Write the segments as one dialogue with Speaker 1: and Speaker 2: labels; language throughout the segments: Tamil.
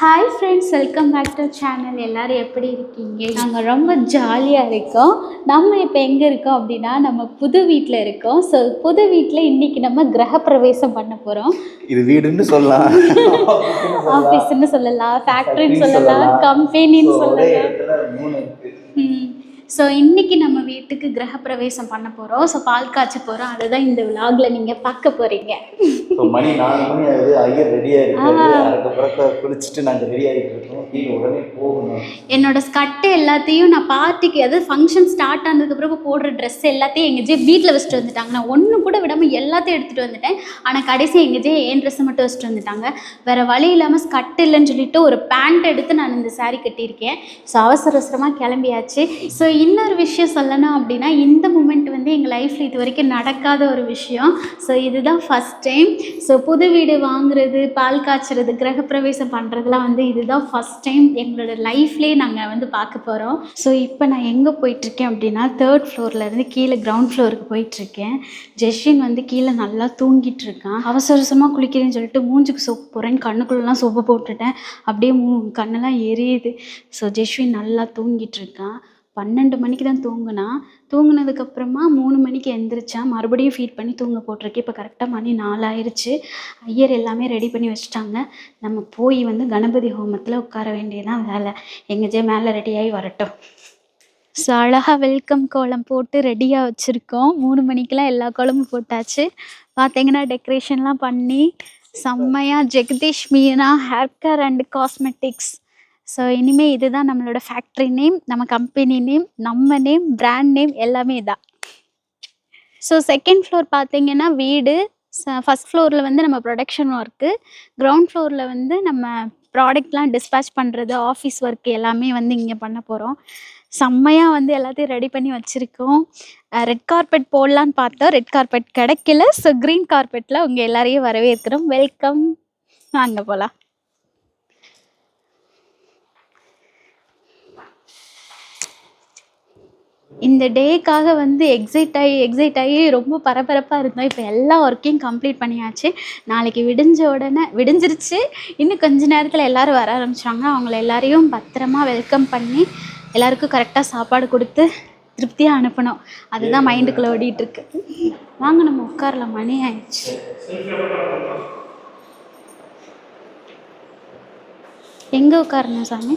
Speaker 1: Hi friends welcome back to channel எல்லாரும் எப்படி இருக்கீங்க? நாங்கள் ரொம்ப ஜாலியாக இருக்கோம். நம்ம இப்போ எங்கே இருக்கோம் அப்படின்னா நம்ம புது வீட்டில் இருக்கோம். ஸோ புது வீட்டில் இன்னைக்கு நம்ம கிரகப்பிரவேசம் பண்ண போகிறோம்
Speaker 2: இது வீடுன்னு சொல்லலாம்.
Speaker 1: ஆஃபீஸ்னு சொல்லலாம் ஃபேக்ட்ரின்னு சொல்லலாம். கம்பெனின்னு சொல்லலாம். ஸோ இன்னைக்கு நம்ம வீட்டுக்கு கிரகப்பிரவேசம் பண்ண போகிறோம் ஸோ பால் காய்ச்ச போகிறோம் அதுதான் இந்த விலாகில் நீங்கள் பார்க்க போகிறீங்க
Speaker 2: மணி நாலு மணி ஆகுது. ஐயர் ரெடியாக பிறக்க குளிச்சுட்டு நாங்கள் ரெடி ஆகிட்டு இருக்கோம். உடனே போகணும்.
Speaker 1: என்னோட ஸ்கட்டு எல்லாத்தையும் நான் பார்ட்டிக்கு அதாவது ஃபங்க்ஷன் ஸ்டார்ட் ஆனதுக்கப்புறம் போடுற ட்ரெஸ் எல்லாத்தையும் எங்கள் ஜே வீட்டில் வச்சுட்டு வந்துட்டாங்க. நான் ஒன்று கூட விடாமல் எல்லாத்தையும் எடுத்துகிட்டு வந்துட்டேன். ஆனால் கடைசி எங்கள் ஜே என் ட்ரெஸ்ஸை மட்டும் வச்சுட்டு வந்துட்டாங்க? வேறு வழி இல்லாமல் ஸ்கட் இல்லைன்னு சொல்லிட்டு ஒரு பேண்ட் எடுத்து நான் இந்த saree கட்டியிருக்கேன். ஸோ அவசர அவசரமாக கிளம்பியாச்சு. ஸோ இன்னொரு விஷயம் சொல்லணும் அப்படின்னா இந்த மூமெண்ட் வந்து எங்கள் லைஃப்பில் இது வரைக்கும் நடக்காத ஒரு விஷயம். ஸோ இதுதான் ஃபஸ்ட் டைம் ஸோ புது வீடு வாங்குறது பால் காய்ச்சறது கிரகப்பிரவேசம் பண்ணுறதுலாம் வந்து இதுதான் ஃபஸ்ட் டைம் எங்களோட லைஃப்லேயே நாங்கள் வந்து பார்க்க போகிறோம் ஸோ இப்போ நான் எங்கே போயிட்டுருக்கேன் அப்படின்னா தேர்ட் ஃப்ளோர்லேருந்து கீழே கிரவுண்ட் ஃப்ளோருக்கு போயிட்டுருக்கேன். ஜெஷின் வந்து கீழே நல்லா தூங்கிட்டு இருக்கான். அவசர அவசரமாக குளிக்கிறேன்னு சொல்லிட்டு மூஞ்சுக்கு சோப்பு போகிறேன் கண்ணுக்குள்ளெலாம் சோப்பு போட்டுட்டேன். அப்படியே மூ கண்ணெல்லாம் எரியுது. ஸோ ஜெஷ்வின் நல்லா தூங்கிட்டு இருக்கான். பன்னெண்டு மணிக்கு தான் தூங்குனா தூங்கினதுக்கப்புறமா மூணு மணிக்கு எந்திரிச்சான் மறுபடியும் ஃபீட் பண்ணி தூங்க போட்டிருக்கு இப்போ கரெக்டாக மணி நாலாயிருச்சு. ஐயர் எல்லாமே ரெடி பண்ணி வச்சுட்டாங்க. நம்ம போய் வந்து கணபதி ஹோமத்தில் உட்கார வேண்டியதான் வேலை. எங்கேஜே மேலே ரெடியாகி வரட்டும். ஸோ அழகாக வெல்கம் கோலம் போட்டு ரெடியாக வச்சுருக்கோம். மூணு மணிக்கெலாம் எல்லா கோலமும் போட்டாச்சு. பார்த்தீங்கன்னா டெக்கரேஷன்லாம் பண்ணி செம்மையாக Jagadish Meena hair care and cosmetics so இனிமேல் இதுதான் நம்மளோட ஃபேக்ட்ரி நேம் நம்ம கம்பெனி நேம் நம்ம நேம் பிராண்ட் நேம் எல்லாமே இதான் ஸோ செகண்ட் ஃப்ளோர் பார்த்தீங்கன்னா வீடு. ஃபஸ்ட் ஃப்ளோரில் வந்து நம்ம ப்ரொடக்ஷன் ஒர்க்கு கிரவுண்ட் ஃப்ளோரில் வந்து நம்ம ப்ராடக்ட்லாம் டிஸ்பேச் பண்ணுறது ஆஃபீஸ் ஒர்க் எல்லாமே வந்து இங்கே பண்ண போகிறோம் செம்மையாக வந்து எல்லாத்தையும் ரெடி பண்ணி வச்சுருக்கோம். ரெட் கார்பெட் போடலான்னு பார்த்தோம். ரெட் கார்பெட் கிடைக்கல. ஸோ க்ரீன் கார்பெட்டில் உங்கள் எல்லாரையும் வரவேற்கிறோம். வெல்கம் வாங்க போகலாம் இந்த டேக்காக வந்து எக்ஸைட் ஆகி எக்ஸைட் ஆகி ரொம்ப பரபரப்பாக இருந்தோம். இப்போ எல்லா ஒர்க்கையும் கம்ப்ளீட் பண்ணியாச்சு. நாளைக்கு விடிஞ்ச உடனே விடிஞ்சிருச்சு. இன்னும் கொஞ்ச நேரத்தில் எல்லோரும் வர ஆரம்பிச்சாங்க. அவங்கள எல்லாரையும் பத்திரமா வெல்கம் பண்ணி எல்லாருக்கும் கரெக்டாக சாப்பாடு கொடுத்து திருப்தியாக அனுப்பணும். அதுதான் மைண்டுக்குள்ளே ஓடிட்டு இருக்கு வாங்க நம்ம உட்காரலாம். மணி ஆயிடுச்சு. எங்கே உட்காரணும் சாமி?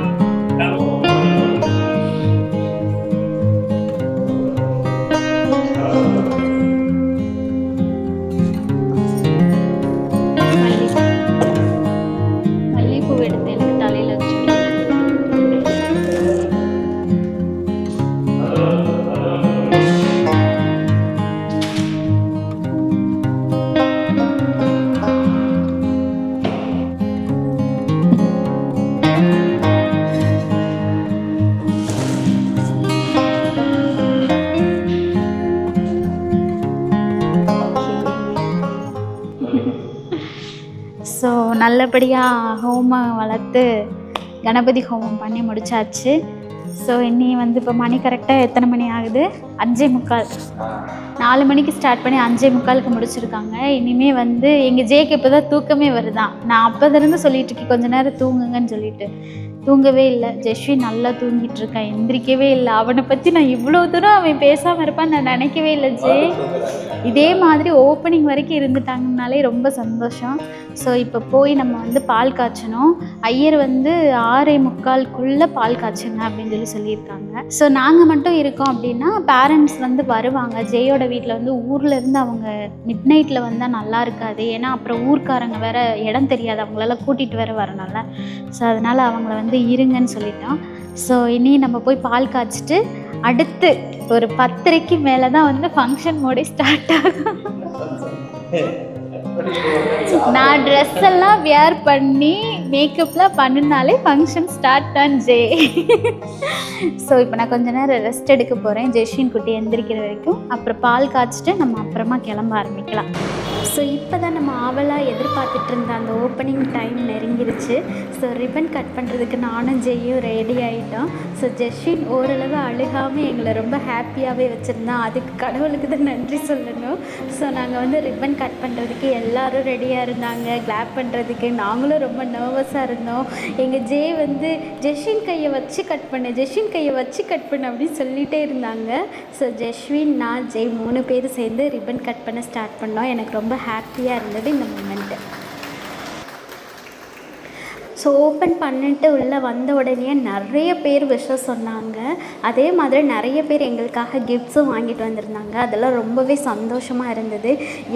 Speaker 1: நல்லபடியாக ஹோமம் வளர்த்து கணபதி ஹோமம் பண்ணி முடிச்சாச்சு. ஸோ இன்னி வந்து இப்போ மணி கரெக்டாக எத்தனை மணி ஆகுது? அஞ்சே முக்கால். நாலு மணிக்கு ஸ்டார்ட் பண்ணி அஞ்சே முக்காலுக்கு முடிச்சிருக்காங்க. இனிமே வந்து எங்கள் ஜேக்கு இப்போ தான் தூக்கமே வருதான். நான் அப்போதிருந்து சொல்லிட்டு இருக்கேன் கொஞ்ச நேரம் தூங்குங்கன்னு சொல்லிட்டு. தூங்கவே இல்லை. ஜெஸ்வி நல்லா தூங்கிட்டு இருக்கான் எந்திரிக்கவே இல்லை. அவனை பற்றி நான் இவ்வளோ தூரம் அவன் பேசாமல் இருப்பான்னு நான் நினைக்கவே இல்லை ஜே. இதே மாதிரி ஓப்பனிங் வரைக்கும் இருந்துட்டாங்கனாலே ரொம்ப சந்தோஷம். ஸோ இப்போ போய் நம்ம வந்து பால் காய்ச்சணும். ஐயர் வந்து ஆறே முக்கால்குள்ளே பால் காய்ச்சுங்க அப்படின்னு சொல்லி சொல்லியிருக்காங்க. ஸோ நாங்கள் மட்டும் இருக்கோம் அப்படின்னா பேரண்ட்ஸ் வந்து வருவாங்க. ஜெயோட வீட்டில் வந்து ஊரில் இருந்து அவங்க மிட் நைட்டில் வந்தால் நல்லா இருக்காது. ஏன்னா அப்புறம் ஊர்க்காரங்க வேற இடம் தெரியாது. அவங்களால கூட்டிகிட்டு வேற வரனால ஸோ அதனால் அவங்கள வந்து இருங்கன்னு சொல்லிட்டோம். ஸோ இனி நம்ம போய் பால் காய்ச்சிட்டு அடுத்து ஒரு பத்தரைக்கு மேலே தான் வந்து ஃபங்க்ஷன் மோடே ஸ்டார்ட் ஆகும். நான் ட்ரெஸ் எல்லாம் வியர் பண்ணி மேக்கப்லாம் பண்ணுனாலே ஃபங்க்ஷன் ஸ்டார்ட் ஆன் ஜே. ஸோ இப்போ நான் கொஞ்ச நேரம் ரெஸ்ட் எடுக்க போகிறேன் ஜெஷின் குட்டி எந்திரிக்கிற வரைக்கும். அப்புறம் பால் காய்ச்சிட்டு நம்ம அப்புறமா கிளம்ப ஆரம்பிக்கலாம். ஸோ இப்போ தான் நம்ம ஆவலாக எதிர்பார்த்துட்டு இருந்த அந்த ஓப்பனிங் டைம் நெருங்கிருச்சு. ஸோ ரிப்பன் கட் பண்ணுறதுக்கு நானும் ஜெய்யும் ரெடி ஆகிட்டோம் ஸோ ஜெஷின் ஓரளவு அழுகாமல் எங்களை ரொம்ப ஹாப்பியாகவே வச்சுருந்தான். அதுக்கு கடவுளுக்கு தான் நன்றி சொல்லணும். ஸோ நாங்கள் வந்து ரிப்பன் கட் பண்ணுறதுக்கு எல்லோரும் ரெடியாக இருந்தாங்க. கிளாப் பண்ணுறதுக்கு நாங்களும் ரொம்ப நர்வஸாக இருந்தோம். எங்கள் ஜே வந்து ஜெஷின் கையை வச்சு கட் பண்ணு ஜெஷின் கையை வச்சு கட் பண்ணு அப்படின்னு சொல்லிகிட்டே இருந்தாங்க. ஸோ ஜெஷ்வின் நான் ஜெய் மூணு பேர் சேர்ந்து ரிப்பன் கட் பண்ண ஸ்டார்ட் பண்ணோம். எனக்கு ரொம்ப ஹாப்பியாக இருந்தது இந்த மூமெண்ட் ஸோ ஓப்பன் பண்ணிட்டு உள்ளே வந்த உடனே நிறைய பேர் விஷயம் சொன்னாங்க. அதே மாதிரி நிறைய பேர் எங்களுக்காக கிஃப்ட்ஸும் வாங்கிட்டு வந்திருந்தாங்க. அதெல்லாம் ரொம்பவே சந்தோஷமாக இருந்தது.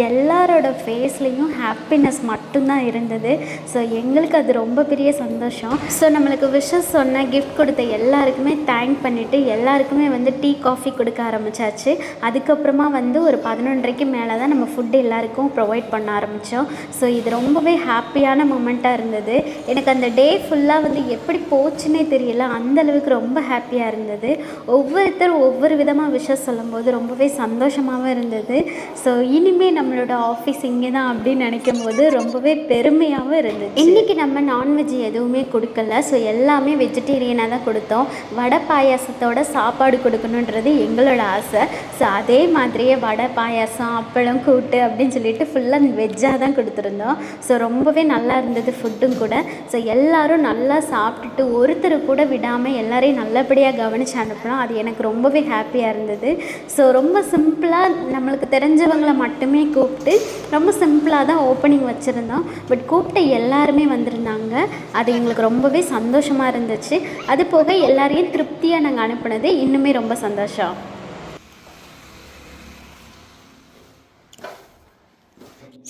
Speaker 1: எல்லாரோட ஃபேஸ்லேயும் ஹாப்பினஸ் மட்டும்தான் இருந்தது. ஸோ எங்களுக்கு அது ரொம்ப பெரிய சந்தோஷம். ஸோ நம்மளுக்கு விஷஸ் சொன்ன கிஃப்ட் கொடுத்த எல்லாருக்குமே தேங்க் பண்ணிவிட்டு எல்லாருக்குமே வந்து டீ காஃபி கொடுக்க ஆரம்பிச்சாச்சு. அதுக்கப்புறமா வந்து ஒரு பதினொன்றரைக்கு மேலே தான் நம்ம ஃபுட்டு எல்லாருக்கும் ப்ரொவைட் பண்ண ஆரம்பித்தோம் ஸோ இது ரொம்பவே ஹாப்பியான மூமெண்ட்டாக இருந்தது. எனக்கு அந்த டே ஃபுல்லாக வந்து எப்படி போச்சுன்னே தெரியல. அந்தளவுக்கு ரொம்ப ஹாப்பியாக இருந்தது. ஒவ்வொருத்தரும் ஒவ்வொரு விதமாக விஷஸ் சொல்லும்போது ரொம்பவே சந்தோஷமாகவும் இருந்தது. ஸோ இனிமேல் நம்மளோட ஆஃபீஸ் இங்கே தான் அப்படின்னு நினைக்கும் போது ரொம்பவே பெருமையாகவும் இருந்தது இன்றைக்கி நம்ம நான்வெஜ் எதுவுமே கொடுக்கல. ஸோ எல்லாமே வெஜிடேரியனாக தான் கொடுத்தோம். வடை பாயாசத்தோட சாப்பாடு கொடுக்கணுன்றது எங்களோட ஆசை. ஸோ அதே மாதிரியே வடை பாயாசம் அப்பளம் கூட்டு அப்படின்னு சொல்லிட்டு ஃபுல்லாக வெஜ்ஜாக தான் கொடுத்துருந்தோம். ஸோ ரொம்பவே நல்லா இருந்தது ஃபுட்டும் கூட. ஸோ எல்லாரும் நல்லா சாப்பிட்டுட்டு ஒருத்தர் கூட விடாமல் எல்லாரையும் நல்லபடியாக கவனித்து அனுப்பினோம் அது எனக்கு ரொம்பவே ஹாப்பியாக இருந்தது. ஸோ ரொம்ப சிம்பிளாக நம்மளுக்கு தெரிஞ்சவங்களை மட்டுமே கூப்பிட்டு ரொம்ப சிம்பிளாக தான் ஓப்பனிங் வச்சுருந்தோம். பட் கூப்பிட்ட எல்லாருமே வந்திருந்தாங்க. அது எங்களுக்கு ரொம்பவே சந்தோஷமாக இருந்துச்சு. அது போக எல்லாரையும் திருப்தியாக நாங்கள் அனுப்புனது இன்னுமே ரொம்ப சந்தோஷம்.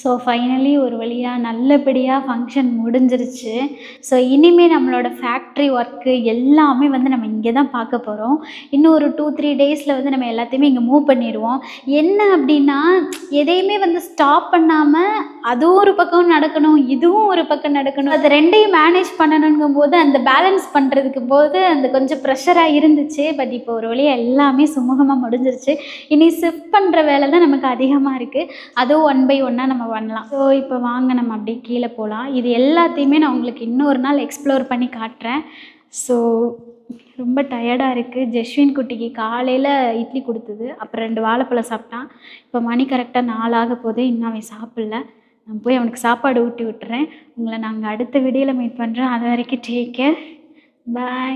Speaker 1: ஸோ ஃபைனலி ஒரு வழியாக நல்லபடியாக ஃபங்க்ஷன் முடிஞ்சிருச்சு. ஸோ இனிமேல் நம்மளோட ஃபேக்ட்ரி ஒர்க்கு எல்லாமே வந்து நம்ம இங்கே தான் பார்க்க போகிறோம் இன்னும் ஒரு டூ த்ரீ டேஸில் வந்து நம்ம எல்லாத்தையுமே இங்கே மூவ் பண்ணிடுவோம். என்ன அப்படின்னா எதையுமே வந்து ஸ்டாப் பண்ணாமல் அதுவும் ஒரு பக்கம் நடக்கணும் இதுவும் ஒரு பக்கம் நடக்கணும். அது ரெண்டையும் மேனேஜ் பண்ணணுங்கும் போது அந்த பேலன்ஸ் பண்ணுறதுக்கு போது அந்த கொஞ்சம் ப்ரெஷராக இருந்துச்சு. பட் இப்போ ஒரு வழியாக எல்லாமே சுமூகமாக முடிஞ்சிருச்சு. இனி ஷிஃப்ட் பண்ணுற வேலை தான் நமக்கு அதிகமாக இருக்குது அதுவும் ஒன் பை ஒன்னாக நம்ம பண்ணலாம். ஸோ இப்போ வாங்க நம்ம அப்படியே கீழே போகலாம் இது எல்லாத்தையுமே நான் உங்களுக்கு இன்னொரு நாள் எக்ஸ்ப்ளோர் பண்ணி காட்டுறேன். ஸோ ரொம்ப டயர்டாக இருக்குது ஜெஸ்வின் குட்டிக்கு காலையில் இட்லி கொடுத்தது. அப்புறம் ரெண்டு வாழைப்பழம் சாப்பிட்டான். இப்போ மணி கரெக்டாக நாளாக போது இன்னும் அவன் சாப்பிடல. நான் போய் அவனுக்கு சாப்பாடு ஊட்டி விட்டுறேன். உங்களை நாங்கள் அடுத்த வீடியோவில் மீட் பண்ணுறோம் அது வரைக்கும் டேக் கேர் பாய்